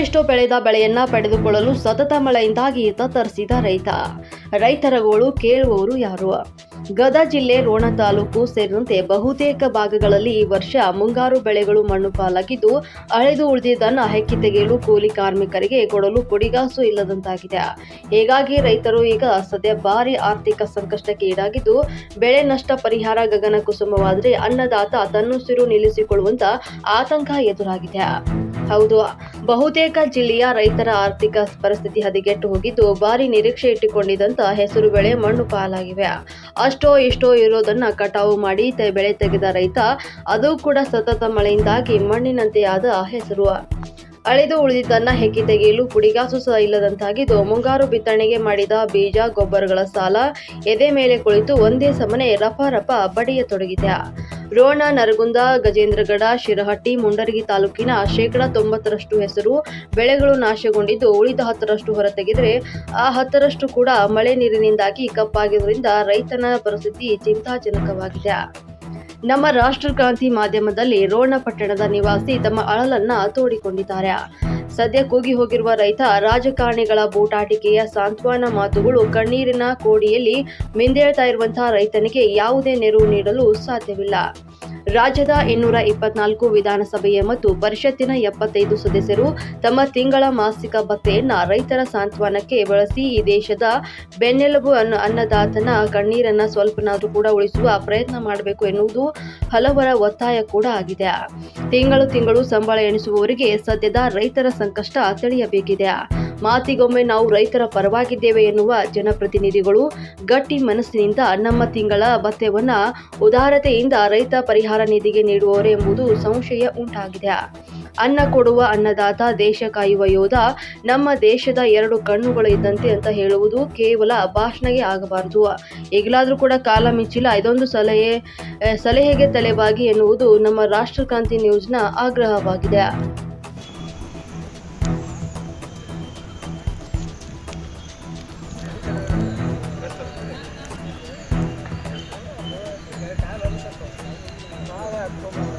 ಎಷ್ಟೋ ಬೆಳೆದ ಬೆಳೆಯನ್ನ ಪಡೆದುಕೊಳ್ಳಲು ಸತತ ಮಳೆಯಿಂದಾಗಿ ತತ್ತರಿಸಿದ ರೈತ. ರೈತರ ಗೋಳು ಕೇಳುವವರು ಯಾರು? ಗದಗ ಜಿಲ್ಲೆ ರೋಣ ತಾಲೂಕು ಸೇರಿದಂತೆ ಬಹುತೇಕ ಭಾಗಗಳಲ್ಲಿ ಈ ವರ್ಷ ಮುಂಗಾರು ಬೆಳೆಗಳು ಮಣ್ಣು ಪಾಲಾಗಿದ್ದು, ಅಳೆದು ಉಳಿದಿದ್ದನ್ನು ಹೆಕ್ಕಿ ತೆಗೆಯಲು ಕೂಲಿ ಕಾರ್ಮಿಕರಿಗೆ ಕೊಡಲು ಪುಡಿಗಾಸು ಇಲ್ಲದಂತಾಗಿದೆ. ಹೀಗಾಗಿ ರೈತರು ಈಗ ಸದ್ಯ ಭಾರಿ ಆರ್ಥಿಕ ಸಂಕಷ್ಟಕ್ಕೆ ಈಡಾಗಿದ್ದು, ಬೆಳೆ ನಷ್ಟ ಪರಿಹಾರ ಗಗನ ಕುಸುಮವಾದರೆ ಅನ್ನದಾತ ತನ್ನುಸಿರು ನಿಲ್ಲಿಸಿಕೊಳ್ಳುವಂತ ಆತಂಕ ಎದುರಾಗಿದೆ. ಹೌದು. ಬಹುತೇಕ ಜಿಲ್ಲೆಯ ರೈತರ ಆರ್ಥಿಕ ಪರಿಸ್ಥಿತಿ ಹದಗೆಟ್ಟು ಹೋಗಿದ್ದು, ಭಾರಿ ನಿರೀಕ್ಷೆ ಇಟ್ಟುಕೊಂಡಿದ್ದಂತ ಹೆಸರು ಬೆಳೆ ಮಣ್ಣು ಪಾಲಾಗಿವೆ. ಅಷ್ಟೋ ಇಷ್ಟೋ ಇರೋದನ್ನ ಕಟಾವು ಮಾಡಿ ಬೆಳೆ ತೆಗೆದ ರೈತ, ಅದು ಕೂಡ ಸತತ ಮಳೆಯಿಂದಾಗಿ ಮಣ್ಣಿನಂತೆ ಆದ ಹೆಸರು. ಅಳೆದು ಉಳಿದಿದ್ದನ್ನ ಹೆಕ್ಕಿ ತೆಗೆಯಲು ಪುಡಿಗಾಸು ಸಹ ಇಲ್ಲದಂತಾಗಿದ್ದು, ಮುಂಗಾರು ಬಿತ್ತಣೆಗೆ ಮಾಡಿದ ಬೀಜ, ಗೊಬ್ಬರಗಳ ಸಾಲ ಎದೆ ಮೇಲೆ ಕುಳಿತು ಒಂದೇ ಸಮನೆ ರಫ ರಫ ಬಡಿಯತೊಡಗಿದೆ. ರೋಣ, ನರಗುಂದ, ಗಜೇಂದ್ರಗಡ, ಶಿರಹಟ್ಟಿ, ಮುಂಡರಗಿ ತಾಲೂಕಿನ ಶೇಕಡಾ ತೊಂಬತ್ತರಷ್ಟು ಹೆಸರು ಬೆಳೆಗಳು ನಾಶಗೊಂಡಿದ್ದು ಉಳಿದ ಹತ್ತರಷ್ಟು ಹೊರತೆಗೆದರೆ ಆ ಹತ್ತರಷ್ಟು ಕೂಡ ಮಳೆ ನೀರಿನಿಂದಾಗಿ ಕಪ್ಪಾಗಿರುವುದರಿಂದ ರೈತನ ಪರಿಸ್ಥಿತಿ ಚಿಂತಾಜನಕವಾಗಿದೆ. ನಮ್ಮ ರಾಷ್ಟ್ರ ಕ್ರಾಂತಿ ಮಾಧ್ಯಮದಲ್ಲಿ ರೋಣ ಪಟ್ಟಣದ ನಿವಾಸಿ ತಮ್ಮ ಅಳಲನ್ನ ತೋಡಿಕೊಂಡಿದ್ದಾರೆ. ಸದ್ಯ ಕೂಗಿ ಹೋಗಿರುವ ರೈತ ರಾಜಕಾರಣಿಗಳ ಬೂಟಾಟಿಕೆಯ ಸಾಂತ್ವನ ಮಾತುಗಳು ಕಣ್ಣೀರಿನ ಕೋಡಿಯಲ್ಲಿ ಮಿಂದೇಳ್ತಾ ಇರುವಂತಹ ರೈತನಿಗೆ ಯಾವುದೇ ನೆರವು ನೀಡಲು ಸಾಧ್ಯವಿಲ್ಲ. ರಾಜ್ಯದ ಇನ್ನೂರ ಇಪ್ಪತ್ನಾಲ್ಕು ವಿಧಾನಸಭೆಯ ಮತ್ತು ಪರಿಷತ್ತಿನ ಎಪ್ಪತ್ತೈದು ಸದಸ್ಯರು ತಮ್ಮ ತಿಂಗಳ ಮಾಸಿಕ ಭತ್ತೆಯನ್ನ ರೈತರ ಸಾಂತ್ವನಕ್ಕೆ ಬಳಸಿ ಈ ದೇಶದ ಬೆನ್ನೆಲುಬು ಅನ್ನ ಅನ್ನದಾತನ ಕಣ್ಣೀರನ್ನ ಸ್ವಲ್ಪನಾದ್ರೂ ಕೂಡ ಉಳಿಸುವ ಪ್ರಯತ್ನ ಮಾಡಬೇಕು ಎನ್ನುವುದು ಹಲವರ ಒತ್ತಾಯ ಕೂಡ ಆಗಿದೆ. ತಿಂಗಳು ತಿಂಗಳು ಸಂಬಳ ಎಣಿಸುವವರಿಗೆ ಸದ್ಯದ ರೈತರ ಸಂಕಷ್ಟ ತಿಳಿಯಬೇಕಿದೆ. ಮಾತಿಗೊಮ್ಮೆ ನಾವು ರೈತರ ಪರವಾಗಿದ್ದೇವೆ ಎನ್ನುವ ಜನಪ್ರತಿನಿಧಿಗಳು ಗಟ್ಟಿ ಮನಸ್ಸಿನಿಂದ ನಮ್ಮ ತಿಂಗಳ ಭತ್ಯವನ್ನು ಉದಾರತೆಯಿಂದ ರೈತ ಪರಿಹಾರ ನಿಧಿಗೆ ನೀಡುವವರೇ ಎಂಬುದು ಸಂಶಯ ಉಂಟಾಗಿದೆ. ಅನ್ನ ಕೊಡುವ ಅನ್ನದಾತ, ದೇಶ ಕಾಯುವ ಯೋಧ, ನಮ್ಮ ದೇಶದ ಎರಡು ಕಣ್ಣುಗಳು ಇದ್ದಂತೆ ಅಂತ ಹೇಳುವುದು ಕೇವಲ ಭಾಷಣಗೆ ಆಗಬಾರದು. ಈಗಲಾದರೂ ಕೂಡ ಕಾಲ ಮಿಂಚಿಲ್ಲ, ಇದೊಂದು ಸಲಹೆ, ಸಲಹೆಗೆ ತಲೆಬಾಗಿ ಎನ್ನುವುದು ನಮ್ಮ ರಾಷ್ಟ್ರಕ್ರಾಂತಿ ನ್ಯೂಸ್ನ ಆಗ್ರಹವಾಗಿದೆ. Thank you.